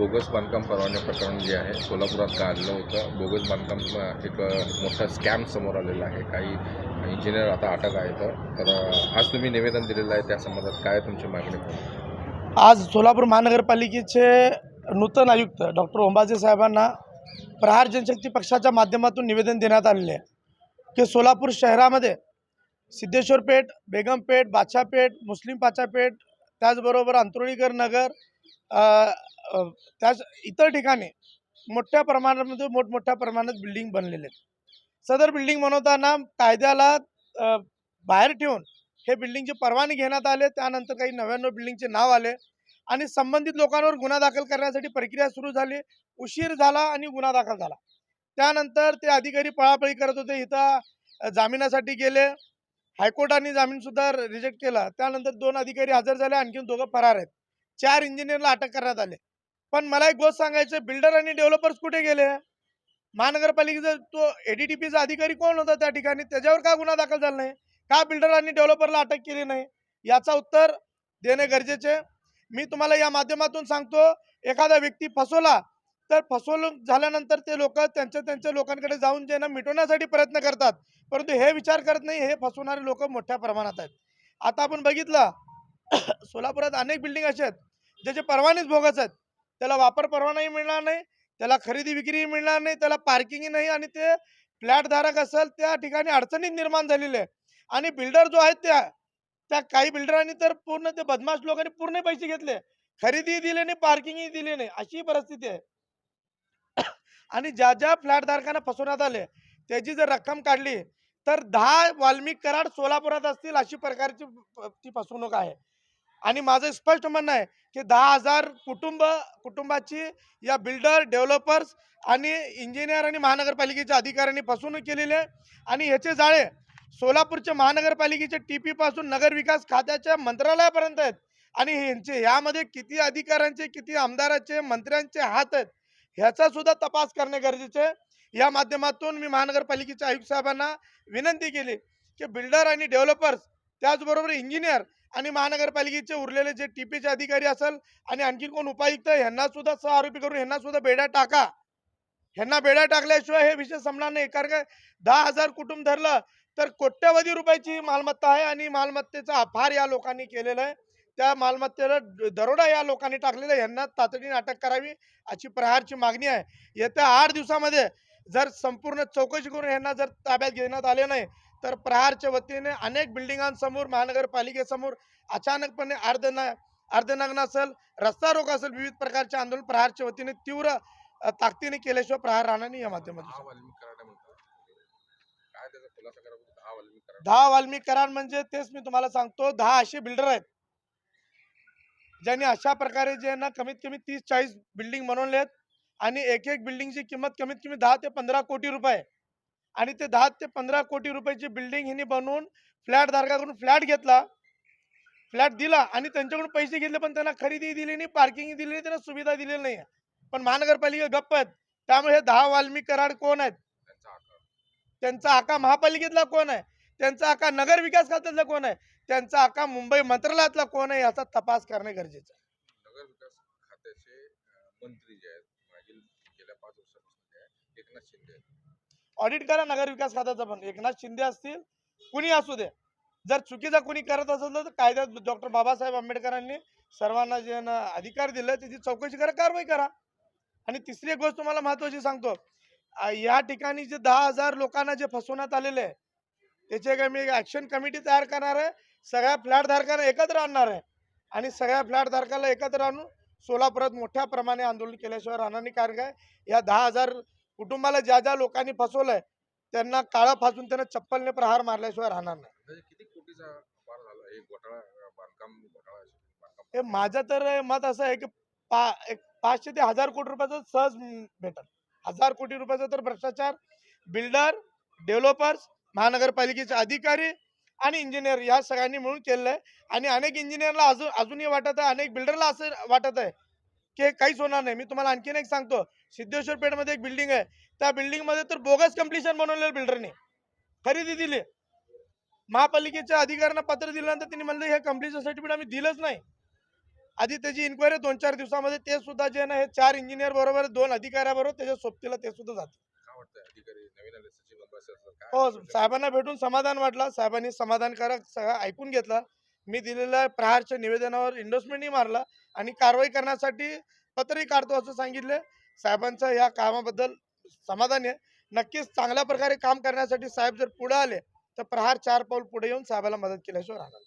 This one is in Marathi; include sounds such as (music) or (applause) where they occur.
बोगस बांधकाम परवाने प्रकरण जे आहे सोलापुरात काढलं होतं. बोगस बांधकाम एक मोठा स्कॅम समोर आलेला आहे. काही इंजिनियर आता अटक आहेत तर आज तुम्ही निवेदन दिलेलं आहे त्या संबंधात काय तुमची मागणी आज सोलापूर महानगरपालिकेचे नूतन आयुक्त डॉक्टर ओंबाजे साहेबांना प्रहार जनशक्ती पक्षाच्या माध्यमातून निवेदन देण्यात आलेले आहे. की सोलापूर शहरामध्ये सिद्धेश्वर पेठ बेगमपेठ बादशापेठ मुस्लिम पाचापेठ त्याचबरोबर अंतरुळीकर नगर त्याच इतर ठिकाणी मोठ्या प्रमाणामध्ये मोठमोठ्या प्रमाणात बिल्डिंग बनलेले आहेत. सदर बिल्डिंग बनवताना कायद्याला बाहेर ठेवून हे बिल्डिंगचे परवाने घेण्यात आले त्यानंतर काही नव्याण्णव बिल्डिंगचे नाव आले आणि संबंधित लोकांवर गुन्हा दाखल करण्यासाठी प्रक्रिया सुरू झाली. उशीर झाला आणि गुन्हा दाखल झाला. त्यानंतर ते अधिकारी पळापळी करत होते. इथं जामिनासाठी गेले. हायकोर्टाने जामीनसुद्धा रिजेक्ट केला. त्यानंतर दोन अधिकारी हजर झाले आणखीन दोघं फरार आहेत. चार इंजिनियरला अटक करण्यात आले. पण मला एक गोष्ट सांगायचं बिल्डर आणि डेव्हलपर्स कुठे गेले? महानगरपालिकेचा तो एडीटीपीचा अधिकारी कोण होता त्या ठिकाणी? त्याच्यावर का गुन्हा दाखल झाला नाही? का बिल्डर आणि डेव्हलपरला अटक केली नाही? याचा उत्तर देणे गरजेचे मी तुम्हाला या माध्यमातून सांगतो एखादा व्यक्ती फसवला तर फसवणूक झाल्यानंतर ते लोक त्यांच्या त्यांच्या लोकांकडे जाऊन जे ना मिटवण्यासाठी प्रयत्न करतात. परंतु हे विचार करत नाही हे फसवणारे लोक मोठ्या प्रमाणात आहेत. आता आपण बघितलं (clears throat) सोलापुरात अनेक बिल्डिंग अशा आहेत ज्याचे परवानेच भोगच आहेत. त्याला वापर परवानाही मिळणार नाही त्याला खरेदी विक्रीही मिळणार नाही त्याला पार्किंगही नाही आणि ते फ्लॅटधारक असेल त्या ठिकाणी अडचणीत निर्माण झालेले आहे. आणि बिल्डर जो आहेत त्या त्या काही बिल्डरांनी तर पूर्ण ते बदमाश लोकांनी पूर्ण पैसे घेतले. खरेदी दिले नाही पार्किंगही दिली नाही. अशी परिस्थिती आहे. आणि ज्या ज्या फ्लॅटधारकांना फसवण्यात आले त्याची जर रक्कम काढली तर दहा वाल्मिक कराड सोलापुरात असतील अशी प्रकारची ती फसवणूक आहे. आणि माझं स्पष्ट म्हणणं आहे की दहा हजार कुटुंब कुटुंबाची या बिल्डर डेव्हलपर्स आणि इंजिनियर आणि महानगरपालिकेच्या अधिकाऱ्यांनी फसवणूक केलेली आहे. आणि ह्याचे जाळे सोलापूरच्या महानगरपालिकेच्या टी पीपासून नगरविकास नगर विकास खात्याच्या मंत्रालयापर्यंत आहेत. आणि ह्यांचे यामध्ये किती अधिकाऱ्यांचे किती आमदाराचे मंत्र्यांचे हात आहेत. ह्याचा सुद्धा तपास करणे गरजेचे आहे. या माध्यमातून मी महानगरपालिकेच्या आयुक्त साहेबांना विनंती केली की बिल्डर आणि डेव्हलपर्स त्याचबरोबर इंजिनियर आणि महानगरपालिकेचे उरलेले जे टी पीचे अधिकारी असेल आणि आणखी कोण उपायुक्त यांना ह्यांना सुद्धा सह आरोपी करून ह्यांना सुद्धा बेड्या टाका. ह्यांना बेड्या टाकल्याशिवाय हे विषय संपणार नाही कारण काय दहा हजार कुटुंब धरलं तर कोट्यवधी रुपयाची मालमत्ता आहे आणि मालमत्तेचा अफार या लोकांनी केलेला आहे. त्या मालमत्तेला दरोडा या लोकांनी टाकलेला आहे. यांना तातडीने अटक करावी अशी प्रहारची मागणी आहे. येत्या आठ दिवसामध्ये जर संपूर्ण चौकशी करून यांना जर ताब्यात घेण्यात आले नाही तर प्रहारच्या वतीने अनेक बिल्डिंगांसमोर महानगरपालिकेसमोर अचानकपणे अर्धन अर्धनग्न असेल रस्ता रोक असेल विविध प्रकारचे आंदोलन प्रहारच्या वतीने तीव्र ताकदीने केल्याशिवाय प्रहार राहणार नाही या माध्यमातून. दहा वाल्मिक करार म्हणजे तेच मी तुम्हाला सांगतो. दहा असे बिल्डर आहेत. ज्यांनी अशा प्रकारे जे ना कमीत कमी तीस चाळीस बिल्डिंग बनवले आहेत आणि एक एक बिल्डिंगची किंमत कमीत कमी दहा ते पंधरा कोटी रुपये. आणि ते दहा ते पंधरा कोटी रुपयाची बिल्डिंग हिने बनवून फ्लॅट धारकाकडून फ्लॅट घेतला फ्लॅट दिला आणि त्यांच्याकडून पैसे घेतले पण त्यांना खरेदी दिली नाही पार्किंग दिली नाही त्यांना सुविधा दिलेली नाही पण महानगरपालिका गप्प आहेत. त्यामुळे हे दहा वाल्मिक कराड कोण आहेत? त्यांचा आका महापालिकेतला कोण आहे? त्यांचा आका नगर विकास खात्यातला कोण आहे? त्यांचा आका मुंबई मंत्रालयातला कोण आहे याचा तपास करणे गरजेचं आहे. नगर विकास खात्याचे मंत्री जे आहेत मागील गेल्या पाच वर्षापासून एकनाथ शिंदे. ऑडिट करा नगर विकास खात्याचा पण. एकनाथ शिंदे असतील कुणी असू दे. जर चुकीचा कुणी करत असेल तर कायद्यात डॉक्टर बाबासाहेब आंबेडकरांनी सर्वांना जे अधिकार दिले त्याची चौकशी करा कारवाई करा. आणि तिसरी एक गोष्ट तुम्हाला महत्वाची सांगतो. या ठिकाणी जे दहा हजार लोकांना जे फसवण्यात आलेले आहे त्याचे काय मी ऍक्शन कमिटी तयार करणार आहे. सगळ्या फ्लॅट धारकांना एकत्र आणणार आहे. आणि सगळ्या फ्लॅट धारकाला एकत्र आणून सोलापुरात मोठ्या प्रमाणे आंदोलन केल्याशिवाय राहणार नाही. कारण काय? या दहा हजार कुटुंबाला ज्या ज्या लोकांनी फसवलंय त्यांना काळं फासून त्यांना चप्पलने प्रहार मारल्याशिवाय राहणार नाही. किती कोटीचा हे माझं तर मत असं आहे की पा एक पाचशे ते हजार कोटी रुपयाचं सहज भेटल. हजार कोटी रुपयाचा तर भ्रष्टाचार बिल्डर डेव्हलपर्स महानगरपालिकेचे अधिकारी आणि इंजिनियर या सगळ्यांनी मिळून केलेलं आहे. आणि अनेक इंजिनियरला अजून अजूनही वाटत आहे अनेक बिल्डरला असं वाटत आहे की काहीच होणार नाही. मी तुम्हाला आणखीन एक सांगतो. सिद्धेश्वर पेठमध्ये एक बिल्डिंग आहे. त्या बिल्डिंगमध्ये मध्ये तर बोगस कम्प्लिशन बनवलेलं बिल्डरने खरेदी दिली. महापालिकेच्या अधिकाऱ्यांना पत्र दिल्यानंतर त्यांनी म्हणलं हे कम्प्लिशन सर्टिफिकेट आम्ही दिलंच नाही. आधी त्याची इन्क्वायरी दोन चार दिवसामध्ये ते सुद्धा जे ना हे चार इंजिनियर बरोबर दोन अधिकाऱ्याबरोबर त्याच्या सोबतीला ते सुद्धा जाते. वाटतं अधिकारी नवीन आले हो? साहेबांना भेटून समाधान वाटलं. साहेबांनी समाधानकारक सगळं ऐकून घेतलं. मी दिलेल्या प्रहारच्या निवेदनावर इंडोसमेंटही मारला आणि कारवाई करण्यासाठी पत्रही काढतो असं सांगितलं. साहेबांचं या कामाबद्दल समाधान आहे. नक्कीच चांगल्या प्रकारे काम करण्यासाठी साहेब जर पुढे आले तर प्रहार चार पाऊल पुढे येऊन साहेबाला मदत केल्याशिवाय राहणार.